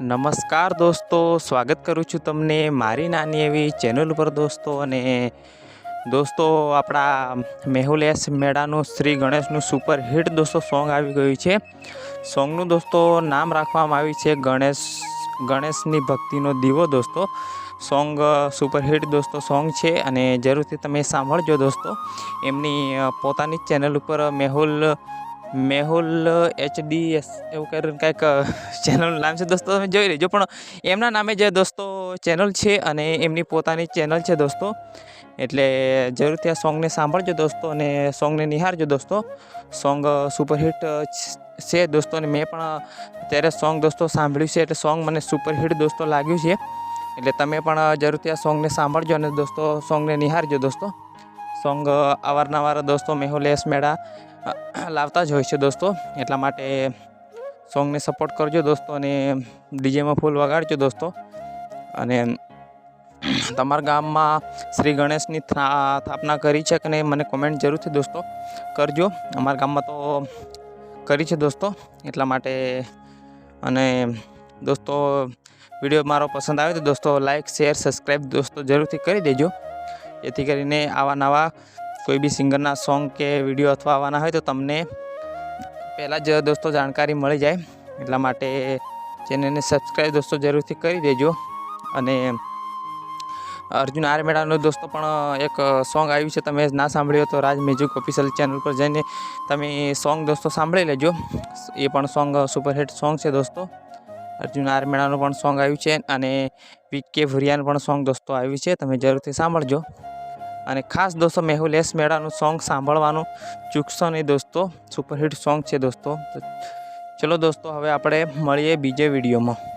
નમસ્કાર દોસ્તો, સ્વાગત કરું છું તમને મારી નાની એવી ચેનલ ઉપર દોસ્તો અને દોસ્તો આપણા મેહુલ એસ મેળાનું શ્રી ગણેશનું સુપર હિટ દોસ્તો સોંગ આવી ગયું છે. સોંગનું દોસ્તો નામ રાખવામાં આવ્યું છે ગણેશ, ગણેશની ભક્તિનો દીવો દોસ્તો. સોંગ, સુપર હિટ દોસ્તો સોંગ છે અને જરૂરથી તમે સાંભળજો દોસ્તો. એમની પોતાની ચેનલ ઉપર મેહુલ મેહુલ એચડીએસ એવું કરીને કાંઈક ચેનલનું નામ છે દોસ્તો, તમે જોઈ લેજો. પણ એમના નામે જે દોસ્તો ચેનલ છે અને એમની પોતાની ચેનલ છે દોસ્તો, એટલે જરૂરથી આ સોંગને સાંભળજો દોસ્તો અને સોંગને નિહાળજો દોસ્તો. સોંગ સુપરહિટ છે દોસ્તો અને મેં પણ અત્યારે સોંગ દોસ્તો સાંભળ્યું છે એટલે સોંગ મને સુપરહિટ દોસ્તો લાગ્યું છે. એટલે તમે પણ જરૂરથી આ સોંગને સાંભળજો અને દોસ્તો સોંગને નિહાળજો દોસ્તો. સોંગ અવારનવાર દોસ્તો મેહુલ એસ મેળા લાવતા જ હોય છે દોસ્તો. એટલા માટે સોંગને સપોર્ટ કરજો દોસ્તો અને ડીજેમાં ફૂલ વગાડજો દોસ્તો. અને તમારા ગામમાં શ્રી ગણેશની સ્થાપના કરી છે કે નહીં, મને કોમેન્ટ જરૂરથી દોસ્તો કરજો. અમારા ગામમાં તો કરી છે દોસ્તો. એટલા માટે અને દોસ્તો વીડિયો મારો પસંદ આવે તો દોસ્તો લાઈક શેર સબસ્ક્રાઈબ દોસ્તો જરૂરથી કરી દેજો. જેથી કરીને આવા નવા કોઈ બી સિંગરના સોંગ કે વીડિયો અથવા આવવાના હોય તો તમને પહેલાં જ દોસ્તો જાણકારી મળી જાય. એટલા માટે ચેનલને સબસ્ક્રાઈબ દોસ્તો જરૂરથી કરી દેજો. અને અર્જુન આર દોસ્તો પણ એક સોંગ આવ્યું છે, તમે ના સાંભળ્યું તો રાજ મ્યુઝિક ઓફિશિયલ ચેનલ પર જઈને તમે સોંગ દોસ્તો સાંભળી લેજો. એ પણ સોંગ સુપરહિટ સોંગ છે દોસ્તો. અર્જુન આર મેળાનું પણ સોંગ આવ્યું છે અને વી કે ભુરિયાનું પણ સોંગ દોસ્તો આવ્યું છે, તમે જરૂરથી સાંભળજો. અને ખાસ દોસ્તો, મેહુલ એસ મેળાનું સોંગ સાંભળવાનું. ચૂકશો નહીં દોસ્તો સુપરહિટ સોંગ છે દોસ્તો. તો ચલો દોસ્તો, હવે આપણે મળીએ બીજે વિડીયોમાં.